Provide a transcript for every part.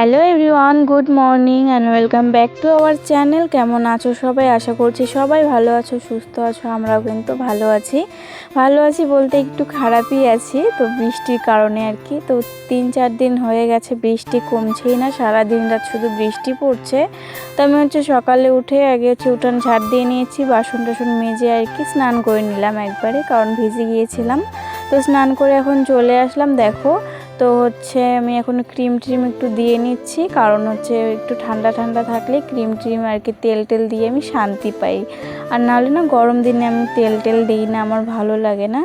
Hello everyone, good morning and welcome back to our channel কেমন আছো সবাই? আশা করছি সবাই ভালো আছো, সুস্থ আছো, আমরাও কিন্তু ভালো আছি। ভালো আছি বলতে একটু খারাপই আছি, তো বৃষ্টির কারণে আর কি। তো তিন চার দিন হয়ে গেছে, বৃষ্টি কমছেই না সারা দিন রাত শুধু বৃষ্টি পড়ছে। তো আমি হচ্ছে সকালে উঠে আগে হচ্ছে উঠান ঝাড় দিয়ে নিয়েছি, বাসন টাসন মেজে আর কি স্নান করে নিলাম একবারে, কারণ ভিজে গিয়েছিলাম। তো স্নান করে এখন চলে আসলাম, দেখো তো হচ্ছে আমি এখন ক্রিম ট্রিম একটু দিয়ে নিচ্ছি। কারণ হচ্ছে একটু ঠান্ডা ঠান্ডা থাকলে ক্রিম ট্রিম আর কি তেল টেল দিয়ে আমি শান্তি পাই। আর নাহলে না গরম দিনে আমি তেল টেল দিই না, আমার ভালো লাগে না।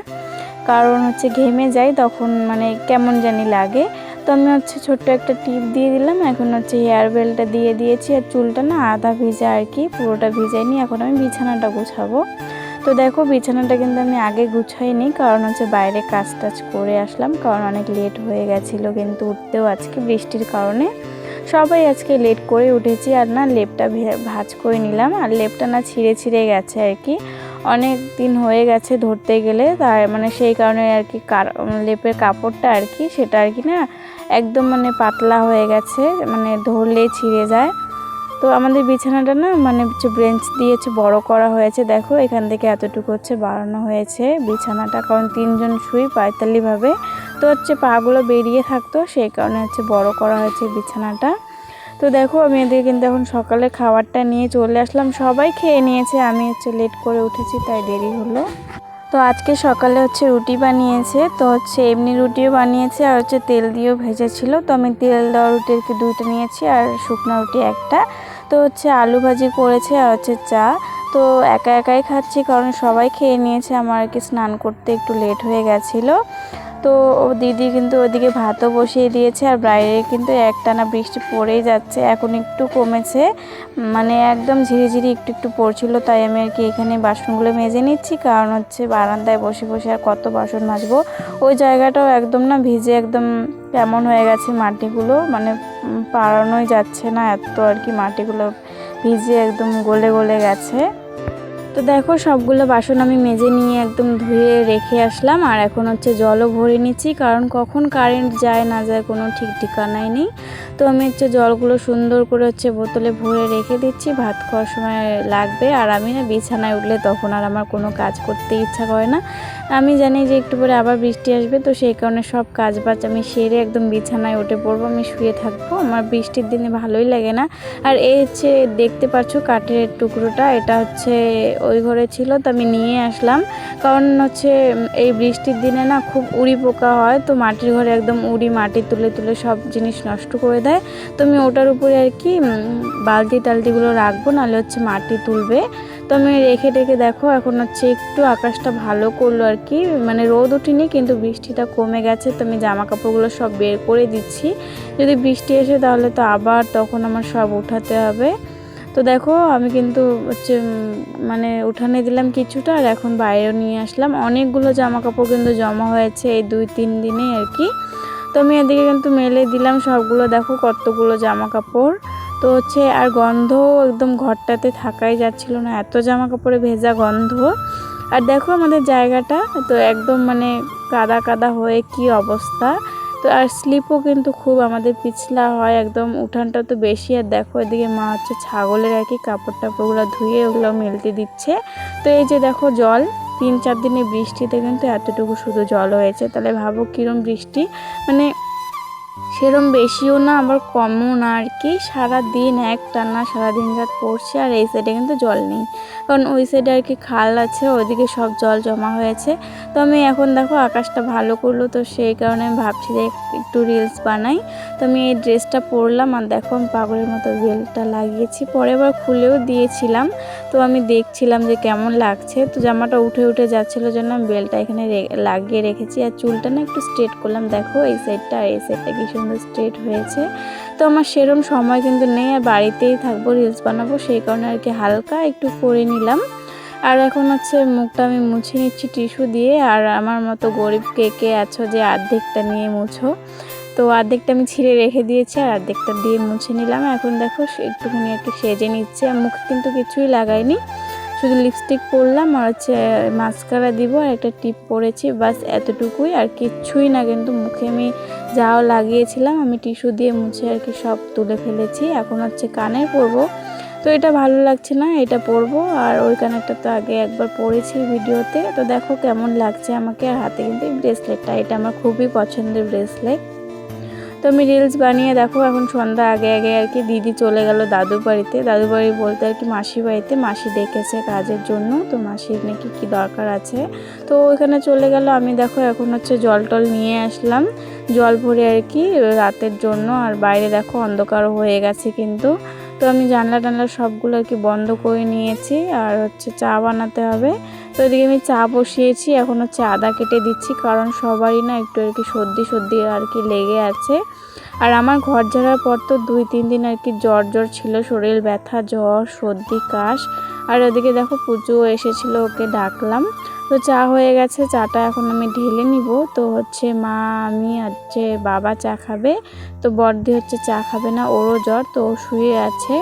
কারণ হচ্ছে ঘেমে যাই তখন মানে কেমন জানি লাগে। তো আমি হচ্ছে ছোট্ট একটা টিপ দিয়ে দিলাম। এখন হচ্ছে হেয়ার বেলটা দিয়ে দিয়েছি। আর চুলটা না আধা ভিজা আর কি, পুরোটা ভিজাইনি। এখন আমি বিছানাটা গোছাবো। তো দেখো, বিছানাটা কিন্তু আমি আগে গুছাইনি, কারণ হচ্ছে বাইরে কাজ টাজ করে আসলাম, কারণ অনেক লেট হয়ে গেছিল কিন্তু উঠতেও আজকে বৃষ্টির কারণে। সবাই আজকে লেট করে উঠেছি, আর না লেপটা ভাজ করে নিলাম, আর লেপটা না ছিঁড়ে ছিঁড়ে গেছে আর কি। অনেক দিন হয়ে গেছে ধরতে গেলে তার মানে সেই কারণে আর কি লেপের কাপড়টা আর কি, সেটা আর কি না একদম মানে পাতলা হয়ে গেছে মানে ধরলেই ছিঁড়ে যায়। তো আমাদের বিছানাটা না মানে হচ্ছে ব্রেঞ্চ দিয়ে হচ্ছে বড়ো করা হয়েছে। দেখো, এখান থেকে এতটুকু হচ্ছে বাড়ানো হয়েছে বিছানাটা, কারণ তিনজন শুই পায়তালিভাবে তো হচ্ছে পাগুলো বেরিয়ে থাকতো, সেই কারণে হচ্ছে বড় করা হয়েছে বিছানাটা। তো দেখো, আমি এদিকে কিন্তু এখন সকালে খাবারটা নিয়ে চলে আসলাম। সবাই খেয়ে নিয়েছে, আমি হচ্ছে লেট করে উঠেছি, তাই দেরি হলো। তো আজকে সকালে হচ্ছে রুটি বানিয়েছে, তো হচ্ছে এমনি রুটিও বানিয়েছে আর হচ্ছে তেল দিয়েও ভেজেছিল। তো আমি তেল দেওয়া রুটি দুইটা নিয়েছি আর শুকনো রুটি একটা। তো হচ্ছে আলু ভাজি করেছে আর হচ্ছে চা। তো একা একাই খাচ্ছি কারণ সবাই খেয়ে নিয়েছে। আমার আর কি স্নান করতে একটু লেট হয়ে গেছিল। তো দিদি কিন্তু ওদিকে ভাতও বসিয়ে দিয়েছে আর বাইরে কিন্তু একটানা বৃষ্টি পড়েই যাচ্ছে, এখন একটু কমেছে। মানে একদম ঝিরিঝিরি একটু একটু পড়ছিল, তাই আমি আর কি এখানে বাসনগুলো মেজে নিচ্ছি, কারণ হচ্ছে বারান্দায় বসে বসে আর কত বাসন মাজবো। ওই জায়গাটাও একদম না ভিজে একদম কেমন হয়ে গেছে মাটিগুলো মানে পাড়ানোই যাচ্ছে না, এত আর কি মাটিগুলো ভিজে একদম গলে গলে গেছে। তো দেখো, সবগুলো বাসন আমি মেজে নিয়ে একদম ধুয়ে রেখে আসলাম। আর এখন হচ্ছে জলও ভরে নিচ্ছি, কারণ কখন কারেন্ট যায় না যায় কোনো ঠিক ঠিকানাই নেই। তো আমি হচ্ছে জলগুলো সুন্দর করে হচ্ছে বোতলে ভরে রেখে দিচ্ছি, ভাত খাওয়ার সময় লাগবে। আর আমি না বিছানায় উঠলে তখন আর আমার কোনো কাজ করতে ইচ্ছা করে না। আমি জানি যে একটু পরে আবার বৃষ্টি আসবে, তো সেই কারণে সব কাজ বাজ আমি সেরে একদম বিছানায় উঠে পড়ব, আমি শুয়ে থাকব। আমার বৃষ্টির দিনে ভালোই লাগে না। আর এই হচ্ছে, দেখতে পাচ্ছ কাঠের টুকরোটা, এটা হচ্ছে ওই ঘরে ছিল, তো আমি নিয়ে আসলাম। কারণ হচ্ছে এই বৃষ্টির দিনে না খুব উড়ি পোকা হয়, তো মাটির ঘরে একদম উড়ি মাটি তুলে তুলে সব জিনিস নষ্ট করে দেয়। তো আমি ওটার উপরে আর কি বালতি টালতিগুলো রাখব, নাহলে হচ্ছে মাটি তুলবে। তো আমি রেখে রেখে দেখো, এখন হচ্ছে একটু আকাশটা ভালো করল আর কি। মানে রোদ উঠিনি, কিন্তু বৃষ্টিটা কমে গেছে, তো আমি জামা কাপড়গুলো সব বের করে দিচ্ছি। যদি বৃষ্টি এসে, তাহলে তো আবার তখন আমার সব উঠাতে হবে। তো দেখো, আমি কিন্তু হচ্ছে মানে উঠানে দিলাম কিছুটা আর এখন বাইরেও নিয়ে আসলাম। অনেকগুলো জামা কাপড় কিন্তু জমা হয়েছে এই দুই তিন দিনে আর কি। তো আমি এদিকে কিন্তু মেলে দিলাম সবগুলো, দেখো কতগুলো জামা কাপড় তো হচ্ছে, আর গন্ধ একদম ঘরটাতে থাকাই যাচ্ছিল না, এত জামা কাপড়ে ভেজা গন্ধ। আর দেখো আমাদের জায়গাটা, তো একদম মানে কাদা কাদা হয়ে কি অবস্থা। তো আর স্লিপও কিন্তু খুব আমাদের পিছলা হয়, একদম উঠানটা তো বেশি। আর দেখো এদিকে মা হচ্ছে ছাগলের আর কি কাপড় টাপড়গুলো ধুয়ে ওগুলো মেলতে দিচ্ছে। তো এই যে দেখো জল, তিন চার দিনে বৃষ্টিতে কিন্তু এতটুকু শুধু জল হয়েছে। তাহলে ভাবো কীরম বৃষ্টি। মানে সেরম বেশিও না, আবার কমও না আর কি। সারাদিন এক টানা সারাদিন রাত পড়ছে আর এই সাইডে কিন্তু জল নেই। কারণ ওই সাইডে আর কি খাল আছে ওইদিকে সব জল জমা হয়েছে। তো আমি এখন দেখো আকাশটা ভালো করল, তো সেই কারণে আমি ভাবছি যে একটু রিলস বানাই। তো আমি এই ড্রেসটা পরলাম আর দেখো আমি পাগলের মতো বেলটা লাগিয়েছি। পরে আবার খুলেও দিয়েছিলাম। তো আমি দেখছিলাম যে কেমন লাগছে। তো জামাটা উঠে উঠে যাচ্ছিল জন্য আমি বেলটা এখানে লাগিয়ে রেখেছি। আর চুলটা না একটু স্ট্রেট করলাম। দেখো এই সাইডটা আর এই সাইডটা কি সুন্দর স্ট্রেট হয়েছে। তো আমার সেরম সময় কিন্তু নেই, আর বাড়িতেই থাকব রিলস বানাবো, সেই কারণে আর কি হালকা একটু করে নিলাম। আর এখন হচ্ছে মুখটা আমি মুছে নিচ্ছি টিস্যু দিয়ে, আর আমার মতো গরিব কে কে আছো যে অর্ধেকটা নিয়ে মুছো? তো অর্ধেকটা আমি ছিঁড়ে রেখে দিয়েছি, আর অর্ধেকটা দিয়ে মুছে নিলাম। এখন দেখো একটুখানি একটু সেজে নিচ্ছে, আর মুখে কিন্তু কিছুই লাগাইনি। শুধু লিপস্টিক পরলাম, আর হচ্ছে মাস্কারা দিব, আর একটা টিপ পরেছি বাস এতটুকুই। আর কিচ্ছুই না, কিন্তু মুখে আমি যাও লাগিয়েছিলাম, আমি টিস্যু দিয়ে মুছে আর কি সব তুলে ফেলেছি। এখন হচ্ছে কানে পরবো। তো এটা ভালো লাগছে না, এটা পরবো। আর ওই কানেরটা তো আগে একবার পরেছি ভিডিওতে। তো দেখো কেমন লাগছে আমাকে। আর হাতে কিন্তু এই ব্রেসলেটটা, এটা আমার খুবই পছন্দের ব্রেসলেট। তো আমি রিলস বানিয়ে দেখো, এখন সন্ধ্যা আগে আগে আর কি দিদি চলে গেল দাদু বাড়িতে। দাদু বাড়ি বলতে আর কি মাসি বাড়িতে। মাসি ডেকেছে কাজের জন্য, তো মাসির নাকি কি দরকার আছে। তো ওইখানে চলে গেল, আমি দেখো এখন হচ্ছে জল টল নিয়ে আসলাম। জল ভরে আর কি রাতের জন্য। আর বাইরে দেখো অন্ধকার হয়ে গেছে কিন্তু। তো আমি জানলা টানলা সবগুলো আর কি বন্ধ করে নিয়েছি। আর হচ্ছে চা বানাতে হবে। তো এদিকে আমি চা বসিয়েছি এখন হচ্ছে আদা কেটে দিচ্ছি। কারণ সবারই না একটু আর কি সর্দি সর্দি আর কি লেগে আছে। আর আমার ঘর ঝাড়ার পর তো দুই, তিন দিন আর কি জ্বর জ্বর ছিল, শরীর ব্যথা, জ্বর, সর্দি, কাশ। আর ওদিকে দেখো পুজো এসেছিল, ওকে ডাকলাম। তো চা হয়ে গেছে, চাটা এখন আমি ঢেলে নিব। তো হচ্ছে মা, আমি হচ্ছে বাবা চা খাবে, তো বর্দি হচ্ছে চা খাবে না, ওরও জ্বর, তো শুয়ে আছে।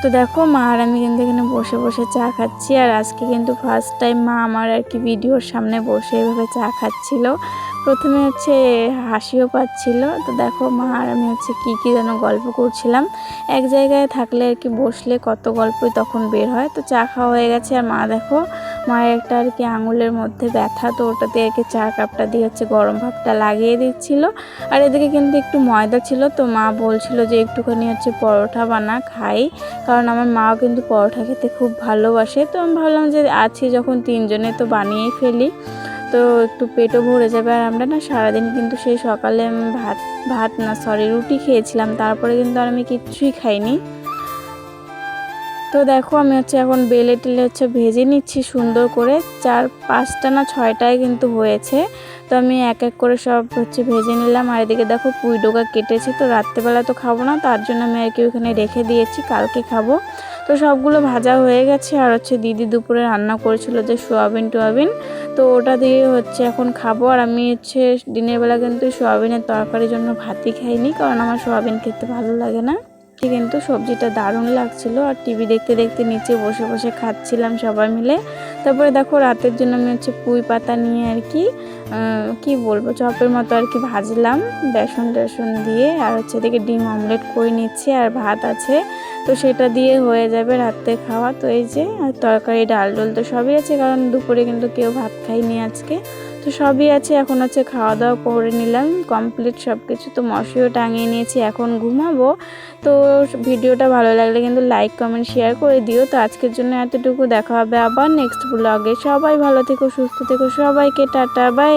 তো দেখো মা আর আমি কিন্তু এখানে বসে বসে চা খাচ্ছি, আর আজকে কিন্তু ফার্স্ট টাইম মা আমার আর কি ভিডিওর সামনে বসে এভাবে চা খাচ্ছিল। প্রথমে হচ্ছে হাসিও পাচ্ছিল। তো দেখো মা আর আমি হচ্ছে কী কী যেন গল্প করছিলাম। এক জায়গায় থাকলে আর কি বসলে কত গল্পই তখন বের হয়। তো চা খাওয়া হয়ে গেছে, আর মা দেখো মায়ের একটা আর কি আঙুলের মধ্যে ব্যথা, তো ওটাতে আর কি চা কাপটা দিয়ে হচ্ছে গরম ভাবটা লাগিয়ে দিচ্ছিল। আর এদিকে কিন্তু একটু ময়দা ছিল, তো মা বলছিল যে একটুখানি হচ্ছে পরোটা বানা, খাই। কারণ আমার মাও কিন্তু পরোটা খেতে খুব ভালোবাসে। তো আমি ভাবলাম যে আছি যখন তিনজনে তো বানিয়েই ফেলি। তো একটু পেটও ভরে যাবে। আর আমরা না সারাদিন কিন্তু সেই সকালে ভাত ভাত না সরি রুটি খেয়েছিলাম। তারপরে কিন্তু আর আমি কিচ্ছুই খাইনি। তো দেখো, আমি হচ্ছে এখন বেলে টেলে হচ্ছে ভেজে নিচ্ছি সুন্দর করে। চার, পাঁচটা না ছয়টায় কিন্তু হয়েছে। তো আমি এক এক করে সব হচ্ছে ভেজে নিলাম। আর এদিকে দেখো, পুঁই ডোকা কেটেছি। তো রাত্রেবেলা তো খাব না, তার জন্য আমি আর কি ওখানে রেখে দিয়েছি, কালকে খাব। তো সবগুলো ভাজা হয়ে গেছে। আর হচ্ছে দিদি দুপুরে রান্না করেছিল যে সোয়াবিন টোয়াবিন। তো ওটা দিয়ে হচ্ছে এখন খাব। আর আমি হচ্ছে দিনের বেলা কিন্তু সোয়াবিনের তরকারির জন্য ভাতই খাইনি, কারণ আমার সোয়াবিন খেতে ভালো লাগে না। কিন্তু সবজিটা দারুণ লাগছিল আর টিভি দেখতে দেখতে নিচে বসে বসে খাচ্ছিলাম সবাই মিলে। তারপরে দেখো রাতের জন্য আমি হচ্ছে পুঁই পাতা নিয়ে আর কি কি বলব, চপের মতো আর কি ভাজলাম বেসন টেসন দিয়ে আর হচ্ছে এদিকে ডিম অমলেট করে নিচ্ছি আর ভাত আছে। তো সেটা দিয়ে হয়ে যাবে রাত্রে খাওয়া। তো এই যে, আর তরকারি ডাল ডোল তো সবই আছে কারণ দুপুরে কিন্তু কেউ ভাত খাইনি আজকে। তো সবই আছে, এখন আছে খাওয়া দাওয়া করে নিলাম। কমপ্লিট সব কিছু তো মশিও টাঙিয়ে নিয়েছি, এখন ঘুমাবো। তো ভিডিওটা ভালো লাগলে কিন্তু লাইক কমেন্ট শেয়ার করে দিও। তো আজকের জন্য এতটুকু, দেখা হবে আবার নেক্সট ব্লগে সবাই ভালো থেকো, সুস্থ থেকো, সবাইকে টাটা বাই